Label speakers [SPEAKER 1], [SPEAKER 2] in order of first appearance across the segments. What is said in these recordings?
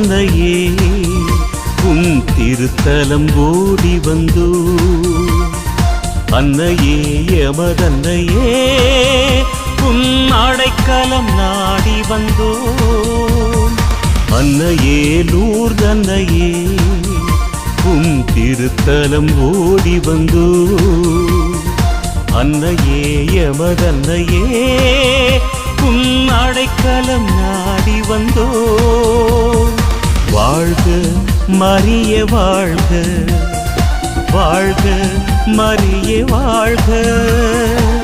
[SPEAKER 1] தந்தையே உன் திருத்தலம் ஓடி வந்தோ. அன்னையே எமதன்னையே உன் அடைக்கலம் நாடி வந்தோ அன்னையே நூர் தன்னையே உன் திருத்தலம் ஓடி வந்தோ. அன்னையே எமதன்னையே உன் அடைக்கலம் நாடி வந்தோ வாழ்க மரிய வாழ்க. வாழ்க மரிய வாழ்க.
[SPEAKER 2] வாழ்க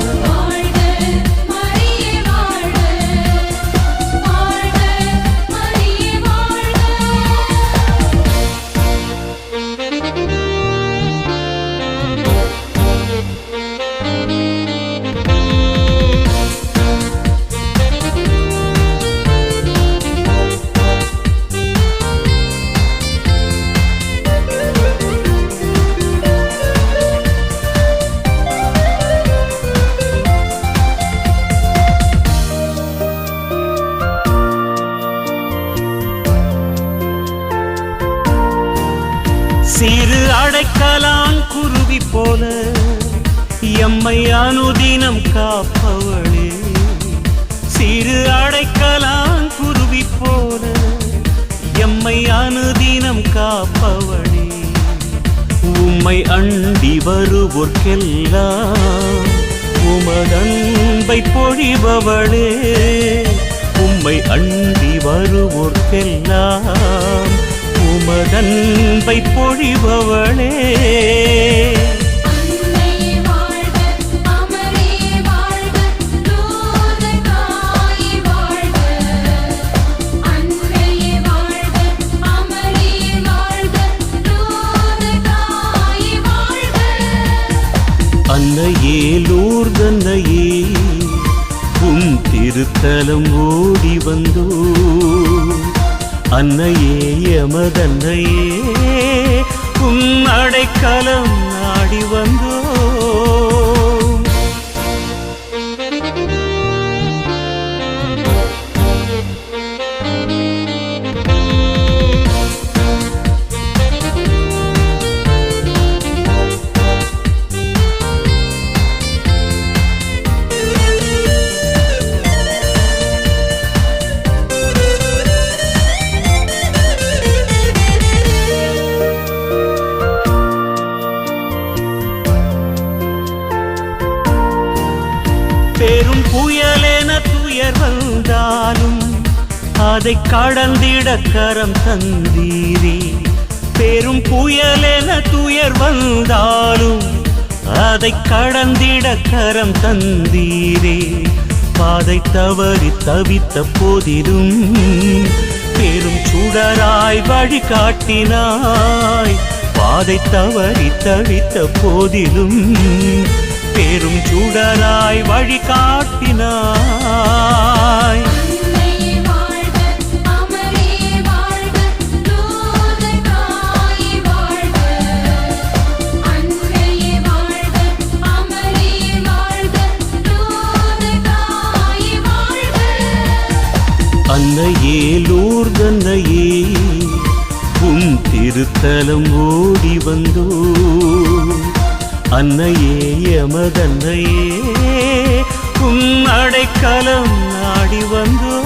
[SPEAKER 1] சிறு அடைக்கலான் குருவி போல எம்மை அனுதினம் காப்பவளே. சிறு அடைக்கலான் குருவி போல எம்மை அனுதினம் காப்பவளே. உம்மை அண்டி வருவோர்க்கெல்லாம் உமதன்பை பொழிபவளே. உம்மை அண்டி வருவோர்க்கெல்லாம் உமதன்பை பொழிபவளே
[SPEAKER 2] அன்னையே
[SPEAKER 1] லூர்தன்னையே உன் திருத்தலம் ஓடி வந்தோ அன்னையே எமதன்னையே உன் அடைக்கலம் நாடி வந்தோ துயர் வந்தாலும் அதை கடந்திட கரம் தந்தீரே. பெரும் புயல் என துயர் வந்தாலும் அதை கடந்திட கரம் தந்தீரே. பாதை தவறி தவித்த போதிலும் பெரும் சுடராய் வழிகாட்டினாய். பாதை தவறி தவித்த போதிலும் பெரும் சுடராய் வழிகாட்டினாய்.
[SPEAKER 2] அன்னையே
[SPEAKER 1] லூர்தன்னையே உன் திருத்தலம் ஓடி வந்தோ. அன்னையே எமதன்னையே உன் அடைக்கலம் நாடி வந்தோ.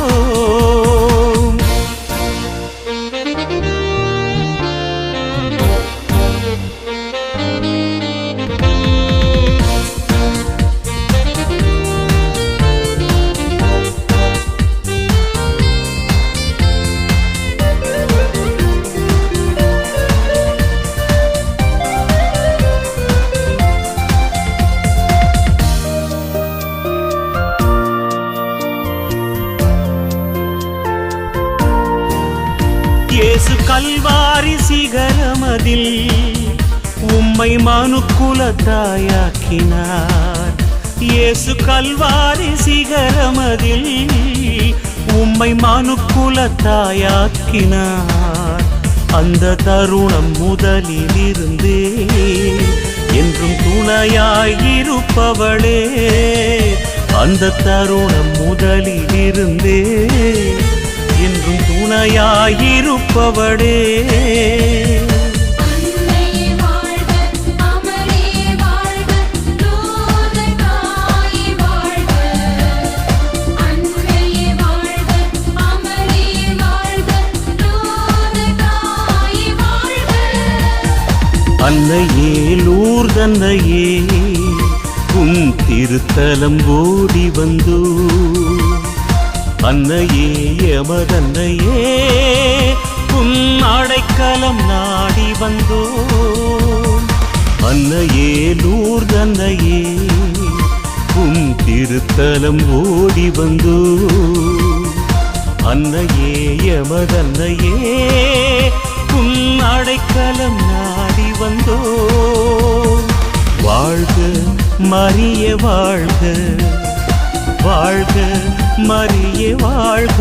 [SPEAKER 1] இயேசு கல்வாரி சிகரமதில் உம்மை மனுக்குல தாயாக்கினார் இயேசு கல்வாரி சிகரமதில் உம்மை மனுக்குல குலத்தாயாக்கினார் அந்த தருணம் முதலில் இருந்தே என்றும் துணையாயிருப்பவளே அந்த தருணம் முதலில் துணையாயிருப்பவடே
[SPEAKER 2] அன்னையே வாழ்க அமரே அன்னையே
[SPEAKER 1] லூர்தன்னையே உன் திருத்தலம் ஓடி வந்தோ. அன்னையே எமதன்னையே உன் அடைக்கலம் நாடி வந்தோ அன்னையே நூர் தன்னையே உன் திருத்தலம் ஓடி வந்தோ அன்னையே எமதன்னையே உன் அடைக்கலம் நாடி வந்தோ வாழ்க மறிய வாழ்க. வாழ்க மறிய வாழ்க.